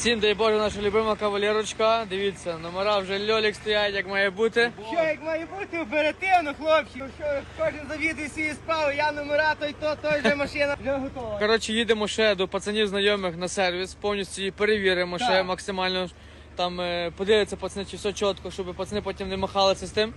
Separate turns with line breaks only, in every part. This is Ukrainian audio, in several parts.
Всім дай Боже, наша любима кавалерочка. Дивіться, номера вже льолік стоять, як має бути.
Що як має бути оперативно, хлопці? Що кожен завідує свої справи, я номера, той то, той вже машина вже готова.
Коротше, їдемо ще до пацанів знайомих на сервіс, повністю її перевіримо ще максимально. Там е, подивиться пацани, чи все чітко, щоб пацани потім не махалися з тим.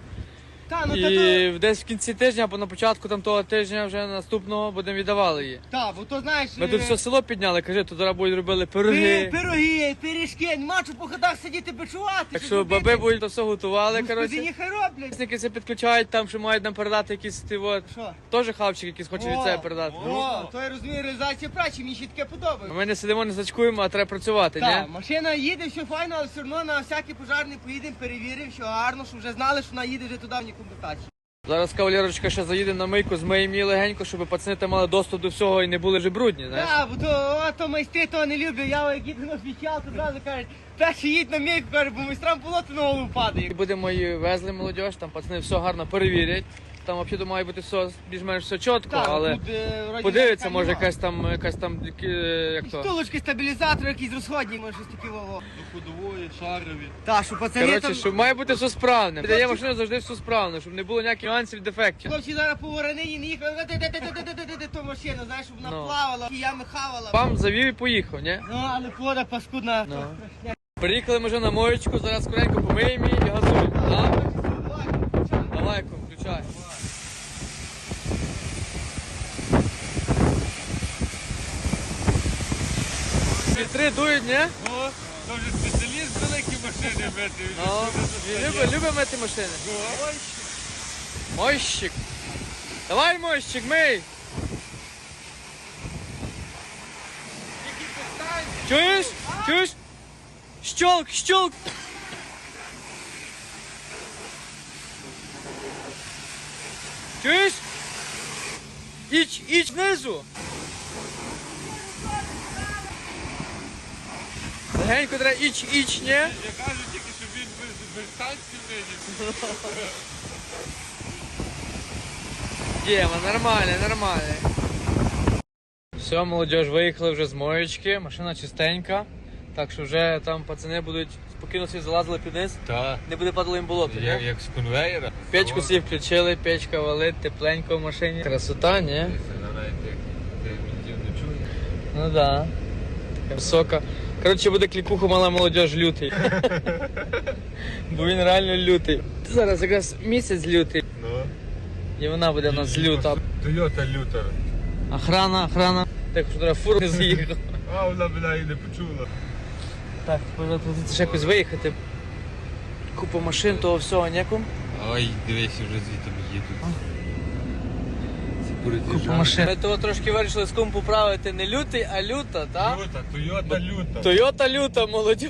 Та, ну та
І десь в кінці тижня або на початку там того тижня вже наступного будемо віддавали її.
та, бо то знаєш.
Ми тут
е,
все село підняли, кажи, тут зараз будуть робили
пи-
пироги.
Пироги, пиріжки, нема що по ходах сидіти бичувати.
Так що баби будуть то все готували, коротше.
нехай роблять.
Підписники це підключають там, що мають нам передати якісь ти от.
Що?
Теж хавчик якийсь хоче від
О,
себе передати.
О, то я розумію, реалізація праці, мені ще таке подобається.
Ми не сидимо, не зачкуємо, а треба працювати,
Так,
ні?
машина їде, все файно, але все одно на всякий пожарний поїдемо, перевіримо, що гарно, що вже знали, що вона їде вже туди в ній комплектації.
Зараз кавалерочка ще заїде на мийку, змиємо її легенько, щоб пацани мали доступ до всього і не були вже брудні, знаєш?
Так, бо то, о, то майстри того не люблять, я як їду на фічал, то зразу кажуть, перший їдь на мийку, кажуть, бо майстрам болото на голову
І
падає.
будемо її везли молодь, там пацани все гарно перевірять. Там взагалі має бути все більш-менш все чітко,
Так,
але
е, вроді
подивиться, може
нема.
якась там, якась там, е, як то.
Стулочки, стабілізатор, якийсь розходні, може щось таке вово.
До ходової, шарові.
Так, що пацани
Коротше,
там...
щоб має бути все справне.
Хлопці-
Дає машину завжди все справно, щоб не було ніяких нюансів, дефектів.
Хлопці зараз по воронині не їхали, ту машину, знаєш, щоб вона
Ну.
плавала, і ями хавала.
Вам завів і поїхав, ні?
Ну, але плода паскудна.
Ну. Приїхали ми вже на моєчку, зараз скоренько помиємо її і газуємо. Да?
Давай. Включай.
Вітри дують, ні?
О, то вже спеціаліст великі машини мити.
Ну, любить, любить мити машини. Мойщик. Давай, мойщик, мий. Чуєш? Чуєш? Щолк, щолк. Чуєш? Іч, іч внизу. Легенько треба іч, іч, ні?
Я кажу тільки, щоб він без, станції виніс.
Діма, нормально, нормально. Все, молодіж, виїхали вже з моєчки, машина чистенька. Так що вже там пацани будуть спокійно собі залазили під низ.
Так,
Не буде падало їм болото.
як,
ні?
як з конвейера.
Печку собі включили, печка валить, тепленько в машині. Красота, ні?
Це навіть як мінтів не чує.
Ну да. Така висока. Коротше, буде клікуху мала молодіж лютий. Бо він реально лютий. Зараз якраз місяць лютий.
Ну.
І вона буде в нас люта.
Тойота люта.
Охрана, охрана. Так що треба фур не з'їхав.
А вона мене і не почула.
Так, тепер тут ще якось виїхати. Купа машин, того всього нікому.
Ой, дивись, вже звідти їдуть. Це
машин. Ми того трошки вирішили з кум поправити не лютий, а люта, так?
Люта, Тойота люта.
Тойота люта, молодіж.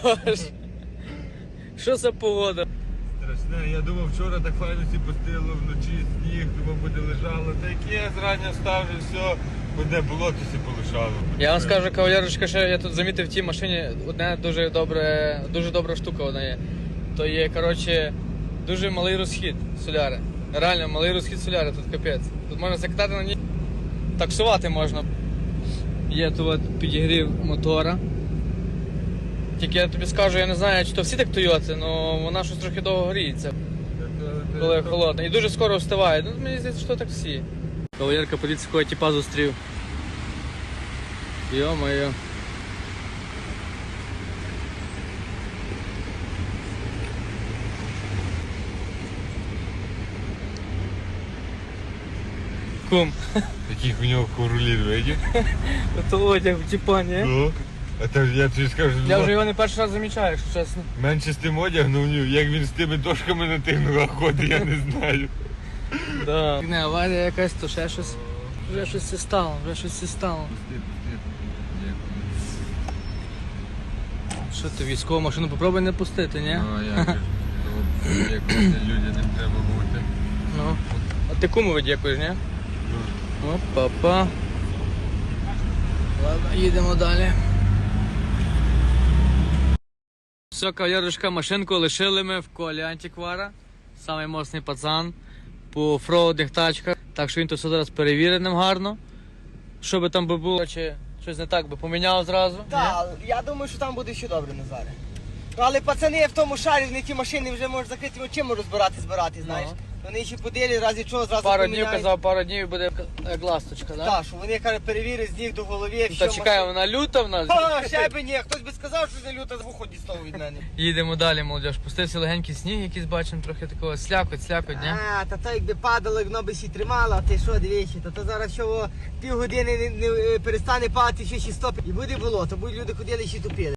Що за погода?
Страшне, я думав, вчора так файно сі постило вночі сніг, думав, буде лежало. Та як я зрання став, вже все, одне болото сі полишало.
Я вам скажу, кавалерочка, що я тут замітив в тій машині одне дуже добре, дуже добра штука вона є. То є, коротше, дуже малий розхід соляри. Реально малий розхід соляри, тут капець. Тут можна закатати на ній. Таксувати можна. Є тут підігрів мотора. Тільки я тобі скажу, я не знаю, чи то всі так Тойоти, але вона щось трохи довго гріється, коли холодна. І дуже скоро встиває. Ну, мені здається, що так всі. Кавалерка поліцейського типа зустрів. Йо-моє. Кум,
Таких у нього корулін видів.
це одяг в тіпані.
Ну, а то ж я тобі скажу,
Я
ну,
вже його не перший раз замічаю, якщо чесно.
менше з тим одягнув, ну, як він з тими дошками на тих ногах ходить, я не знаю.
Да. Не, аварія якась, то ще щось. Вже щось це стало, вже щось це стало. Що ти військову машину попробуй не пустити, ні?
Ну, а як же? Ну, Якось людяним треба бути.
Ну. А ти кому видякуєш, ні? Опа-па. Ладно, їдемо далі. Все, кавалерочка, машинку лишили ми в колі антиквара. Самий моцний пацан по фроудних тачках. Так що він то все зараз перевіреним гарно. Що би там би було, чи Щось не так би поміняв зразу.
Так, я думаю, що там буде все добре, Назаре. Ну, але пацани в тому шарі, вони ті машини вже можуть закритими очима розбирати, збирати, знаєш. Вони ще поділять, разі чого зразу
Пару днів
поміняють.
казав, пару днів буде як ласточка, так?
Так, що вони, каже, перевірять з ніг до голови,
Ну, Та чекай, вона люта в нас.
Ха, ще би ні, хтось би сказав, що не люта з вухо дістав від мене.
Їдемо далі, молодіж. Пустився легенький сніг, якийсь бачимо, трохи такого слякоть, слякоть, ні?
А, та то якби падало, воно би сі тримало, а ти що, дивіться, то, то зараз що о, півгодини не, не, е, перестане падати, ще стопить, і буде болото, будуть люди ходили ще тупили.